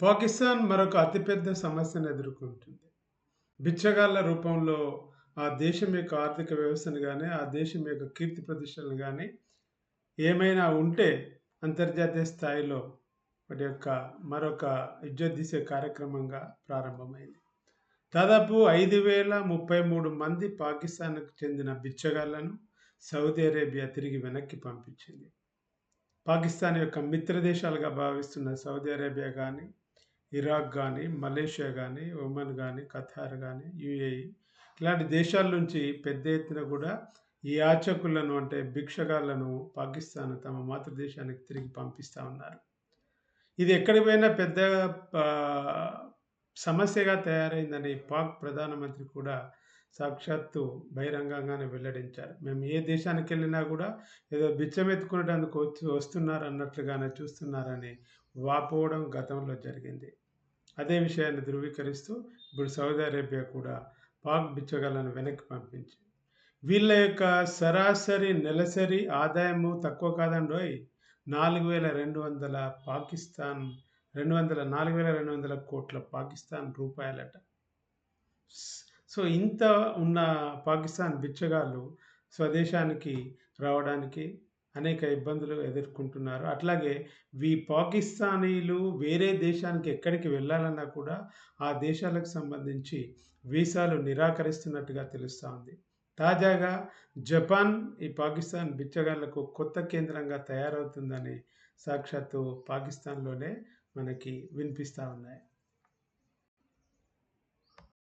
పాకిస్తాన్ మరొక అతిపెద్ద సమస్యను ఎదుర్కొంటుంది. బిచ్చగాళ్ళ రూపంలో ఆ దేశం యొక్క ఆర్థిక వ్యవస్థను కానీ ఆ దేశం యొక్క కీర్తి ప్రతిష్టలను కానీ ఏమైనా ఉంటే అంతర్జాతీయ స్థాయిలో వాటి యొక్క మరొక ఇజ్జత్ కార్యక్రమంగా ప్రారంభమైంది. దాదాపు 5033 మంది పాకిస్తాన్‌కు చెందిన బిచ్చగాళ్ళను సౌదీ అరేబియా తిరిగి వెనక్కి పంపించింది. పాకిస్తాన్ యొక్క మిత్ర దేశాలుగా భావిస్తున్న సౌదీ అరేబియా కానీ ఇరాక్ కానీ మలేషియా కానీ ఒమన్ కానీ ఖతార్ కానీ యుఏఈ ఇలాంటి దేశాల నుంచి పెద్ద ఎత్తున కూడా ఈ యాచకులను అంటే భిక్షగాళ్ళను పాకిస్తాన్ తమ మాతృదేశానికి తిరిగి పంపిస్తా ఉన్నారు. ఇది ఎక్కడిపోయినా పెద్ద సమస్యగా తయారైందని పాక్ ప్రధానమంత్రి కూడా సాక్షాత్తు బహిరంగంగానే వెల్లడించారు. మేము ఏ దేశానికి వెళ్ళినా కూడా ఏదో బిచ్చమెత్తుకునేటందుకు వచ్చి వస్తున్నారన్నట్లుగానే చూస్తున్నారని వాపోవడం గతంలో జరిగింది. అదే విషయాన్ని ధృవీకరిస్తూ ఇప్పుడు సౌదీ అరేబియా కూడా పాక్ బిచ్చగలను వెనక్కి పంపించి వీళ్ళ యొక్క సరాసరి నెలసరి ఆదాయము తక్కువ కాదండోయ్! 4200 పాకిస్తాన్ 200 4200 కోట్ల పాకిస్తాన్ రూపాయలట. సో, ఇంత ఉన్న పాకిస్తాన్ బిచ్చగాళ్ళు స్వదేశానికి రావడానికి అనేక ఇబ్బందులు ఎదుర్కొంటున్నారు. అట్లాగే ఈ పాకిస్తానీలు వేరే దేశానికి ఎక్కడికి వెళ్ళాలన్నా కూడా ఆ దేశాలకు సంబంధించి వీసాలు నిరాకరిస్తున్నట్టుగా తెలుస్తూ ఉంది. తాజాగా జపాన్ ఈ పాకిస్తాన్ బిచ్చగాళ్ళకు కొత్త కేంద్రంగా తయారవుతుందని సాక్షాత్తు పాకిస్తాన్‌లోనే మనకి వినిపిస్తూ ఉన్నాయి.